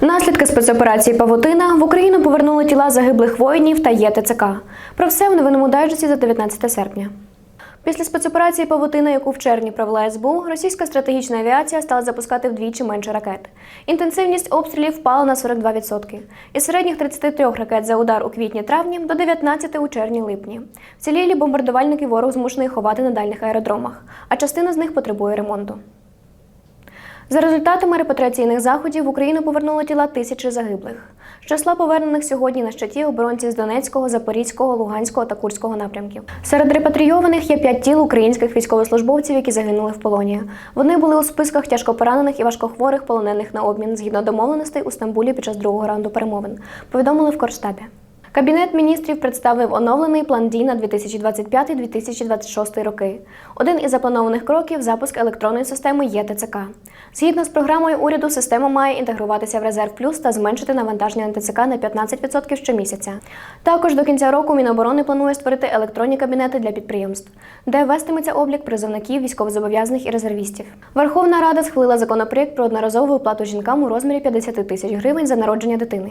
Наслідки спецоперації Павутина в Україну повернули тіла загиблих воїнів та ЄТЦК. Про все в новинному дайджесті за 19 серпня. Після спецоперації Павутина, яку в червні провела СБУ, російська стратегічна авіація стала запускати вдвічі менше ракет. Інтенсивність обстрілів впала на 42%. Із середніх 33 ракет за удар у квітні-травні до 19 у червні-липні. Вцілілі бомбардувальники ворог змушений ховати на дальніх аеродромах, а частина з них потребує ремонту. За результатами репатріаційних заходів в Україну повернули тіла тисячі загиблих. З числа повернених сьогодні на щиті оборонці з Донецького, Запорізького, Луганського та Курського напрямків. Серед репатрійованих є п'ять тіл українських військовослужбовців, які загинули в полоні. Вони були у списках тяжкопоранених і важкохворих полонених на обмін згідно домовленостей у Стамбулі під час другого раунду перемовин. Повідомили в Корштабі. Кабінет міністрів представив оновлений план дій на 2025-2026 роки. Один із запланованих кроків запуск електронної системи ЄТЦК. Згідно з програмою уряду, система має інтегруватися в резерв плюс та зменшити навантаження на ТЦК на 15% щомісяця. Також до кінця року Міноборони планує створити електронні кабінети для підприємств, де вестиметься облік призовників, військовозобов'язаних і резервістів. Верховна Рада схвалила законопроєкт про одноразову виплату жінкам у розмірі 50 тисяч гривень за народження дитини.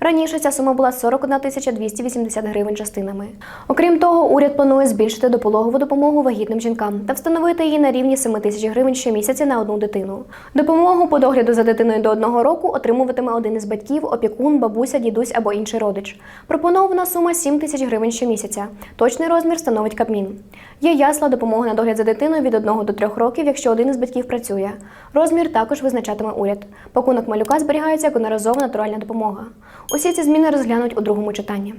Раніше ця сума була 41 тисяча 280 гривень частинами. Окрім того, уряд планує збільшити допологову допомогу вагітним жінкам та встановити її на рівні 7 тисяч гривень щомісяця на одну дитину. Допомогу по догляду за дитиною до одного року отримуватиме один із батьків, опікун, бабуся, дідусь або інший родич. Пропонована сума 7 тисяч гривень щомісяця. Точний розмір становить Кабмін. Є ясла допомога на догляд за дитиною від 1 до 3 років, якщо один із батьків працює. Розмір також визначатиме уряд. Пакунок малюка зберігається як одноразова натуральна допомога. Усі ці зміни розглянуть у другому читанні читання.